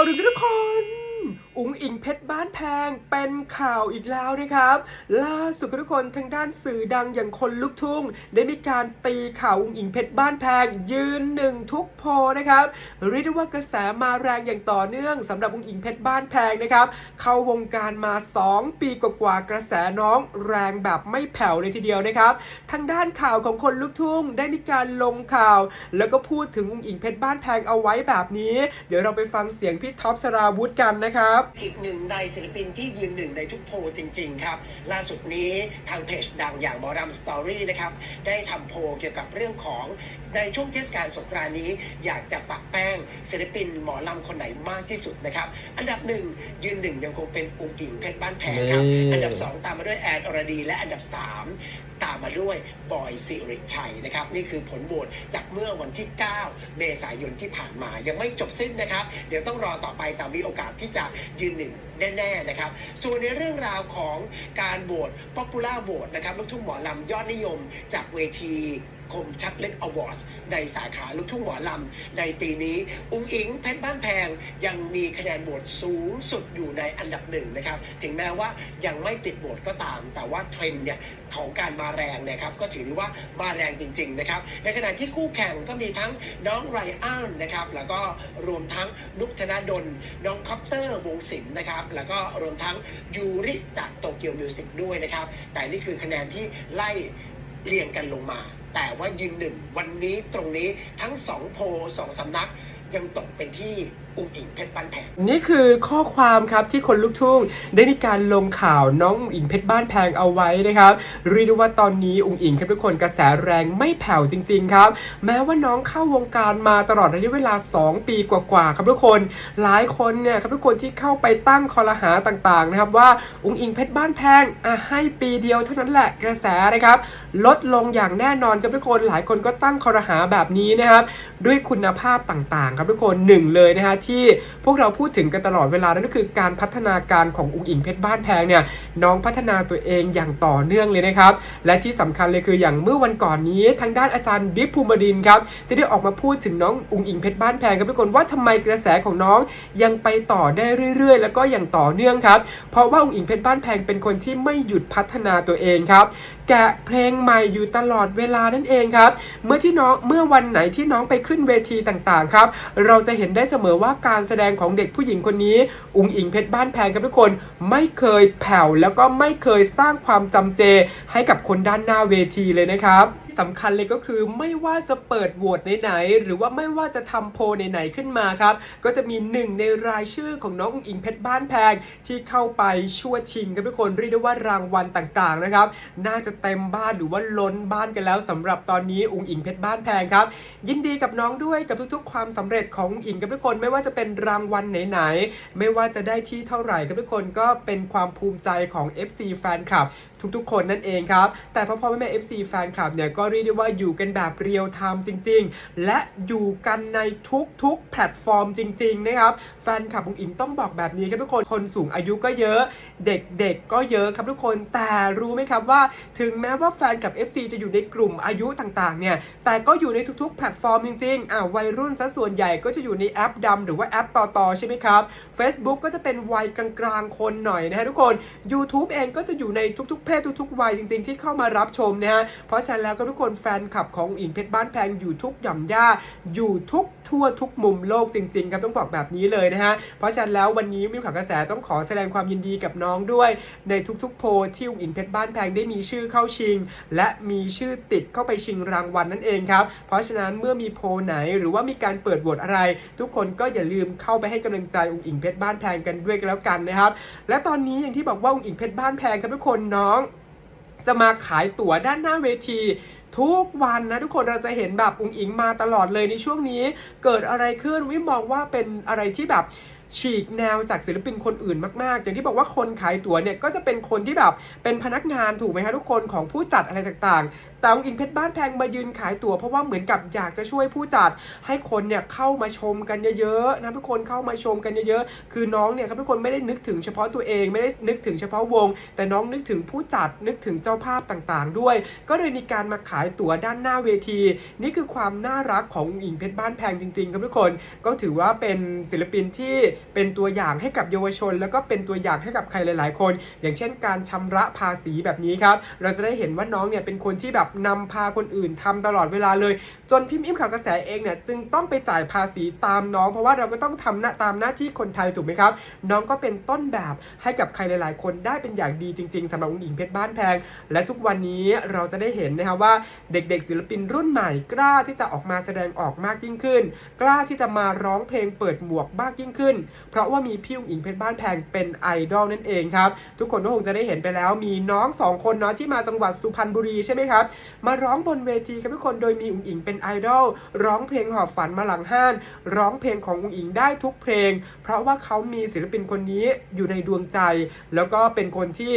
าวดึงทุกคน อุ๋งอิงเพชรบ้านแพงเป็นข่าวอีกแล้วนะครับ ล่าสุดทุกคนทางด้านสื่อดังอย่างคนลุกทุ่ง ได้มีการตีข่าวอุ๋งอิงเพชรบ้านแพง ยืนหนึ่งทุกโพนะครับเรียกได้ว่ากระแสมาแรงอย่างต่อเนื่องสำหรับอุ๋งอิงเพชรบ้านแพงนะครับ เข้าวงการมา 2 ปีกว่าๆกระแสน้องแรงแบบไม่แผ่วเลยทีเดียวนะครับทางด้านข่าวของคนลุกทุ่งได้มีการลงข่าว แล้วก็พูดถึงอุ๋งอิงเพชรบ้านแพงเอาไว้แบบนี้ เดี๋ยวเราไปฟังเสียงพี่ท็อปสราวุธกันนะครับอีกหนึ่งในศิลปินที่ยืนหนึ่งในทุกโพลจริง ๆ ครับ ล่าสุดนี้ทางเพจดังอย่างมอรัมสตอรี่นะครับได้ทำโพลเกี่ยวกับเรื่องของในช่วงเทศกาลสงกรานต์นี้ อยากจะปักแป้งศิลปินหมอลำคนไหนมากที่สุดนะครับ อันดับหนึ่งยืนหนึ่งยังคงเป็นอุ๋งอิงเพชรบ้านแพงครับนี่อันดับสองตามมาด้วยแอนอรดี และอันดับสามตามมาด้วยบอยสิริชัยนะครับ นี่คือผลโหวตจากเมื่อวันที่ 9 เมษายนที่ผ่านมายังไม่จบสิ้นนะครับ เดี๋ยวต้องรอต่อไปแต่มีโอกาสที่จะยืนหนึ่งแน่ๆนะครับ ส่วนในเรื่องราวของการโหวตป๊อปปูล่าโหวตนะครับลูกทุ่งหมอลำยอดนิยมจากเวที คมชัดเล็กอวอร์ดในสาขาลูกทุ่งหมอลำ ในปีนี้ อุ้งอิงเพชรบ้านแพงยังมีคะแนนโหวตสูงสุดอยู่ในอันดับหนึ่งนะครับ ถึงแม้ว่ายังไม่ติดโหวตก็ตาม แต่ว่าเทรนด์เนี่ยของการมาแรงนะครับ ก็ถือว่ามาแรงจริง ๆ นะครับ ในขณะที่คู่แข่งก็มีทั้งน้องไรอันนะครับ แล้วก็รวมทั้งนุกธนาดล น้องคอปเตอร์วงศิลป์นะครับ แล้วก็รวมทั้งยูริจากโตเกียวมิวสิกด้วยนะครับ แต่นี่คือคะแนนที่ไล่เรียงกันลงมา แต่ว่ายืนหนึ่งวันนี้ตรงนี้ทั้งสองโพลสองสำนักยังตกเป็นที่อุ้งอิงเพชรปันแพงนี่คือข้อความครับที่คนลูกทุ่งได้มีการลงข่าวน้องอุ๋งอิงเพชรบ้านแพงเอาไว้นะครับเรียกได้ว่าตอนนี้อุ๋งอิงครับทุกคนกระแสแรงไม่แผ่วจริง ๆ ครับ แม้ว่าน้องเข้าวงการมาตลอดระยะเวลา 2 ปีกว่าๆครับทุกคน หลายคนเนี่ยครับทุกคนที่เข้าไปตั้งคอรหาต่างๆนะครับว่าอุ๋งอิงเพชรบ้านแพงอะให้ปีเดียวเท่านั้นแหละกระแสนะครับ ลดลงอย่างแน่นอนครับทุกคนหลายคนก็ตั้งคอรหาแบบนี้นะครับ ด้วยคุณภาพต่างๆ ครับทุกคนหนึ่งเลยนะฮะที่พวกเราพูดถึงกันตลอดเวลานั่นก็คือการพัฒนาการของอุ๋งอิงเพชรบ้านแพงเนี่ยน้องพัฒนาตัวเองอย่างต่อเนื่องเลยนะครับ และที่สำคัญเลยคืออย่างเมื่อวันก่อนนี้ทางด้านอาจารย์บิ๊กภูมิดินครับที่ได้ออกมาพูดถึงน้องอุ๋งอิงเพชรบ้านแพงครับทุกคนว่าทำไมกระแสของน้องยังไปต่อได้เรื่อยๆ แล้วก็อย่างต่อเนื่องครับ เพราะว่าอุ๋งอิงเพชรบ้านแพงเป็นคนที่ไม่หยุดพัฒนาตัวเองครับ แกะเพลงใหม่อยู่ตลอดเวลานั่นเองครับ เมื่อที่น้องเมื่อวันไหนที่น้องไปขึ้นเวทีต่างๆครับ เราจะเห็นได้เสมอว่าการแสดงของเด็กผู้หญิงคนนี้ อุ๋งอิงเพชรบ้านแพงครับทุกคนไม่เคยแผ่วแล้วก็ไม่เคยสร้างความจำเจ ให้กับคนด้านหน้าเวทีเลยนะครับสำคัญเลยก็คือไม่ว่าจะเปิดโหวตไหนๆหรือว่าไม่ว่าจะทำโพลไหนๆขึ้นมาครับ ก็จะมีหนึ่งในรายชื่อของน้องอุงอิงเพชรบ้านแพงที่เข้าไปชั่วชิงครับทุกคนเรียกได้ว่ารางวัลต่างๆนะครับ น่าจะเต็มบ้านหรือว่าล้นบ้านกันแล้วสำหรับตอนนี้อุ๋งอิงเพชรบ้านแพงครับ ยินดีกับน้องด้วยกับทุกๆ ความสำเร็จของอุ๋งอิงกับทุกคนไม่ว่าจะเป็นรางวัลไหนๆไม่ว่าจะได้ที่เท่าไหร่กับทุกคนก็เป็นความภูมิใจของ FC แฟนคลับ ทุกๆ คนนั่นเองครับ แต่พ่อพ่อแม่แม่ FC แฟนคลับเนี่ยก็เรียกได้ว่าอยู่กันแบบเรียลไทม์จริง ๆ และอยู่กันในทุกๆ แพลตฟอร์มจริง ๆ นะครับ แฟนคลับอุ๋งอิงต้องบอกแบบนี้ครับทุกคนคนสูงอายุก็เยอะ เด็กๆก็เยอะครับทุกคนแต่รู้ไหมครับว่าถึงแม้ว่าแฟนกับ FC จะอยู่ในกลุ่มอายุต่างๆเนี่ยแต่ก็อยู่ในทุกๆ แพลตฟอร์มจริงๆอ่าวัยรุ่นซะส่วนใหญ่ก็จะอยู่ในแอปดำหรือว่าแอปต่อๆใช่ไหมครับ Facebook ก็จะเป็นวัยกลางๆคนหน่อยนะฮะทุกคน YouTube เองก็จะอยู่ในทุกๆเพศทุกๆวัยจริง ๆ ที่เข้ามารับชมนะฮะเพราะฉะนั้นแล้วก็ทุกคนแฟนคลับของอิงเพชรบ้านแพงอยู่ทุกหย่อมย่าอยู่ทุกทั่วทุกมุมโลกจริงๆครับต้องบอกแบบนี้เลยนะฮะเพราะฉะนั้นแล้ววันนี้มิวข่าวกระแสต้องขอแสดงความยินดีกับน้องด้วย ในทุกๆ โพลที่อิงเพชรบ้านแพงได้มีชื่อเข้าชิง และมีชื่อติดเข้าไปชิงรางวัลนั่นเองครับเพราะฉะนั้นเมื่อมีโพลไหนหรือว่ามีการเปิดโหวตอะไร ทุกคนก็อย่าลืมเข้าไปให้กำลังใจอุ๋งอิงเพชรบ้านแพงกันด้วยกันแล้วกันนะครับและตอนนี้อย่างที่บอกว่าอุ๋งอิงเพชรบ้านแพงครับทุกคนน้อง จะมาขายตั๋วด้านหน้าเวที ทุกวันนะทุกคนเราจะเห็นแบบอุ้งอิงมาตลอดเลยในช่วงนี้ เกิดอะไรขึ้นวิมมองว่าเป็นอะไรที่แบบฉีกแนวจากศิลปินคนอื่นมากๆ อย่างที่บอกว่าคนขายตั๋วเนี่ยก็จะเป็นคนที่แบบเป็นพนักงานถูกไหมคะทุกคนของผู้จัดอะไรต่างๆ แต่องอิงเพชรบ้านแพงมายืนขายตั๋วเพราะว่าเหมือนกับอยากจะช่วยผู้จัดให้คนเนี่ยเข้ามาชมกันเยอะๆนะทุกคนเข้ามาชมกันเยอะๆ คือน้องเนี่ยครับทุกคนไม่ได้นึกถึงเฉพาะตัวเองไม่ได้นึกถึงเฉพาะวง แต่น้องนึกถึงผู้จัดนึกถึงเจ้าภาพต่างๆ ด้วย ก็เลยมีการมาขายตั๋วด้านหน้าเวที นี่คือความน่ารักขององอิงเพชรบ้านแพงจริงๆครับทุกคนก็ถือว่าเป็นศิลปินที่เป็นตัวอย่างให้กับเยาวชน แล้วก็เป็นตัวอย่างให้กับใครหลาย ๆ คน อย่างเช่น การชำระภาษีแบบนี้ครับเราจะได้เห็นว่าน้องเนี่ยเป็นคนที่แบบนำพาคนอื่นทำตลอดเวลาเลย จนพิมพ์อิมข่าวกระแสเองเนี่ยจึงต้องไปจ่ายภาษีตามน้อง เพราะว่าเราก็ต้องทำหน้าตามหน้าที่คนไทยถูกไหมครับ น้องก็เป็นต้นแบบให้กับใครหลาย ๆ คนได้เป็นอย่างดีจริง ๆสำหรับองค์หญิงเพชรบ้านแพง และทุกวันนี้เราจะได้เห็นนะครับว่าเด็ก ๆ ศิลปินรุ่นใหม่กล้าที่จะออกมาแสดงออกมากยิ่งขึ้น กล้าที่จะมาร้องเพลงเปิดหมวกมากยิ่งขึ้น เพราะว่ามีพี่องค์หญิงเพชรบ้านแพงเป็นไอดอลนั่นเองครับ ทุกคนก็คงจะได้เห็นไปแล้วมีน้องสองคนเนาะที่มาจังหวัดสุพรรณบุรีใช่ไหมครับมาร้องบนเวทีครับทุกคนโดยมีอุ๋งอิงเป็นไอดอลร้องเพลงหอบฝันมาหลังห้าน ร้องเพลงขององ๋งอิงได้ทุกเพลง เพราะว่าเขามีศิลปินคนนี้อยู่ในดวงใจ แล้วก็เป็นคนที่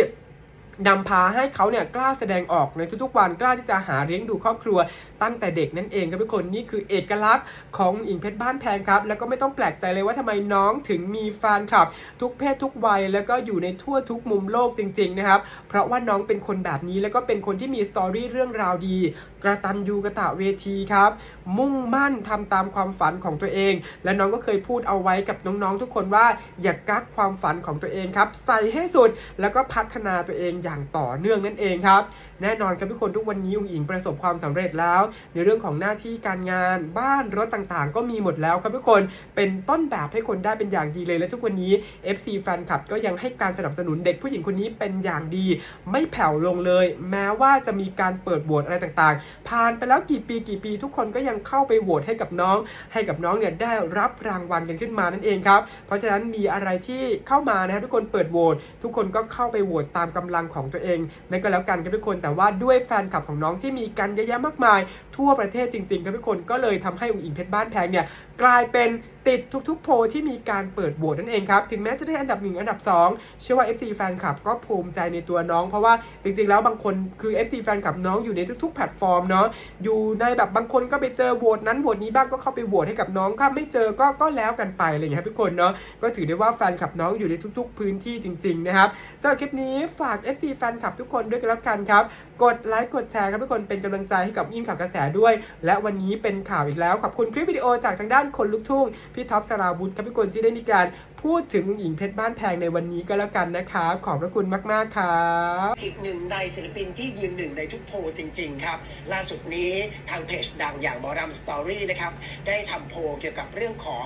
นำพาให้เขาเนี่ยกล้าแสดงออกในทุกๆวันกล้าที่จะหาเลี้ยงดูครอบครัวตั้งแต่เด็กนั่นเองครับทุกคนนี่คือเอกลักษณ์ของอิงเพชรบ้านแพงครับ แล้วก็ไม่ต้องแปลกใจเลยว่าทำไมน้องถึงมีแฟนคลับ ทุกเพศทุกวัย แล้วก็อยู่ในทั่วทุกมุมโลกจริงๆนะครับเพราะว่าน้องเป็นคนแบบนี้แล้วก็เป็นคนที่มีสตอรี่เรื่องราวดี กระตันยูกระตะเวทีครับมุ่งมั่นทำตามความฝันของตัวเอง และน้องก็เคยพูดเอาไว้กับน้องๆทุกคนว่าอย่ากักความฝันของตัวเองครับ ใส่ให้สุดแล้วก็พัฒนาตัวเองอย่างต่อเนื่องนั่นเองครับ แน่นอนครับทุกคนทุกวันนี้อุ๋งอิงประสบความสำเร็จแล้ว ในเรื่องของหน้าที่การงานบ้านรถต่างๆ ก็มีหมดแล้วครับทุกคนเป็นต้นแบบให้คนได้เป็นอย่างดีเลยและทุกวันนี้ FC แฟนคลับก็ยังให้การสนับสนุนเด็กผู้หญิงคนนี้เป็นอย่างดี ไม่แผ่วลงเลย แม้ว่าจะมีการเปิดโหวตอะไรต่างๆ ผ่านไปแล้วกี่ปีกี่ปี ทุกคนก็ยังเข้าไปโหวตให้กับน้อง ให้กับน้องเนี่ยได้รับรางวัลกันขึ้นมานั่นเองครับ เพราะฉะนั้นมีอะไรที่เข้ามานะครับทุกคนเปิดโหวตทุกคนก็เข้าไปโหวตตามกำลังของตัวเองนั่นก็แล้วกันครับทุกคนแต่ว่าด้วยแฟนคลับของน้องที่มีกันเยอะแยะมากมาย ทั่วประเทศจริงๆครับทุกคนก็เลยทำให้อุ๋งอิงเพชรบ้านแพงเนี่ยกลายเป็น ติดทุกๆ โพลที่มีการเปิดโหวตนั่นเองครับ ถึงแม้จะได้อันดับ 1 อันดับ 2 เชื่อว่า FC แฟนคลับก็ภูมิใจในตัวน้อง เพราะว่าจริงๆ แล้วบางคนคือ FC แฟนคลับน้องอยู่ในทุกๆ แพลตฟอร์มเนาะอยู่ในแบบบางคนก็ไปเจอโหวตนั้นโหวตนี้บ้างก็เข้าไปโหวตให้กับน้องถ้าไม่เจอก็ก็แล้วกันไปอะไรอย่างเงี้ยครับทุกคนเนาะก็ถือได้ว่าแฟนคลับน้องอยู่ในทุก ๆ พื้นที่จริง ๆ นะครับสำหรับคลิปนี้ฝาก FC แฟนคลับทุกคนด้วยกันแล้วกันครับกดไลค์กดแชร์ครับทุกคนเป็นกำลังใจให้กับยิ่งข่าวกระแสด้วย และวันนี้เป็นข่าวอีกแล้วขอบคุณคลิปวิดีโอจากทางด้านคนลุกทุ่งพี่ท็อปสราวุธครับพี่กคนที่ได้มีการ พูดถึงหญิงเพชรบ้านแพงในวันนี้ก็แล้วกันนะครับ ขอบพระคุณมากๆครับอีกหนึ่งในศิลปินที่ยืนหนึ่งในทุกโพลจริง ๆ ครับ ล่าสุดนี้ทางเพจดังอย่างหมอรำสตอรี่นะครับได้ทำโพลเกี่ยวกับเรื่องของ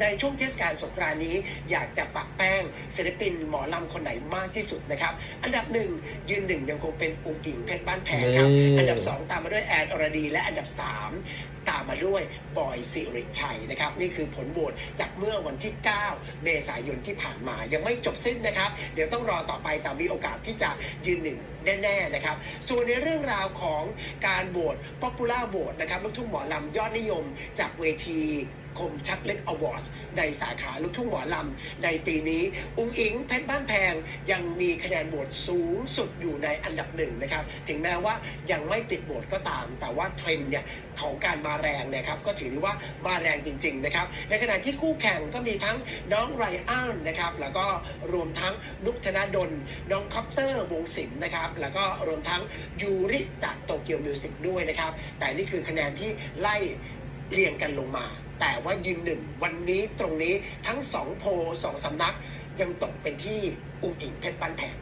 ในช่วงเทศกาลสงกรานต์นี้ อยากจะปะแป้งศิลปินหมอลำคนไหนมากที่สุดนะครับ อันดับหนึ่งยืนหนึ่งยังคงเป็นอุ๋งอิงเพชรบ้านแพงครับนี่อันดับสองตามมาด้วยแอนอรดี และอันดับสามตามมาด้วยบอยสิริชัยนะครับ นี่คือผลโหวตจากเมื่อวันที่ 9 เมษายนที่ผ่านมายังไม่จบสิ้นนะครับ เดี๋ยวต้องรอต่อไปแต่มีโอกาสที่จะยืนหนึ่งแน่ๆนะครับ ส่วนในเรื่องราวของการโหวตป๊อปปูล่าโหวตนะครับลูกทุ่งหมอลำยอดนิยมจากเวทีคมชัดเล็กอวอร์ดในสาขาลูกทุ่งหมอลำ ในปีนี้ อุ้งอิงเพชรบ้านแพง ยังมีคะแนนโหวตสูงสุดอยู่ในอันดับหนึ่งนะครับ ถึงแม้ว่ายังไม่ติดโหวตก็ตาม แต่ว่าเทรนด์เนี่ยของการมาแรงนะครับก็ถือว่ามาแรงจริง ๆ นะครับ ในขณะที่คู่แข่งก็มีทั้งน้องไรอันนะครับ แล้วก็รวมทั้งนุกธนดล น้องคอปเตอร์วงศิลป์นะครับ แล้วก็รวมทั้งยูริจากโตเกียวมิวสิกด้วยนะครับ แต่นี่คือคะแนนที่ไล่เรียงกันลงมา แต่ว่ายืนหนึ่งวันนี้ตรงนี้ทั้งสองโพลสองสำนักยังตกเป็นที่อุ้งอิงเพชรปันแผง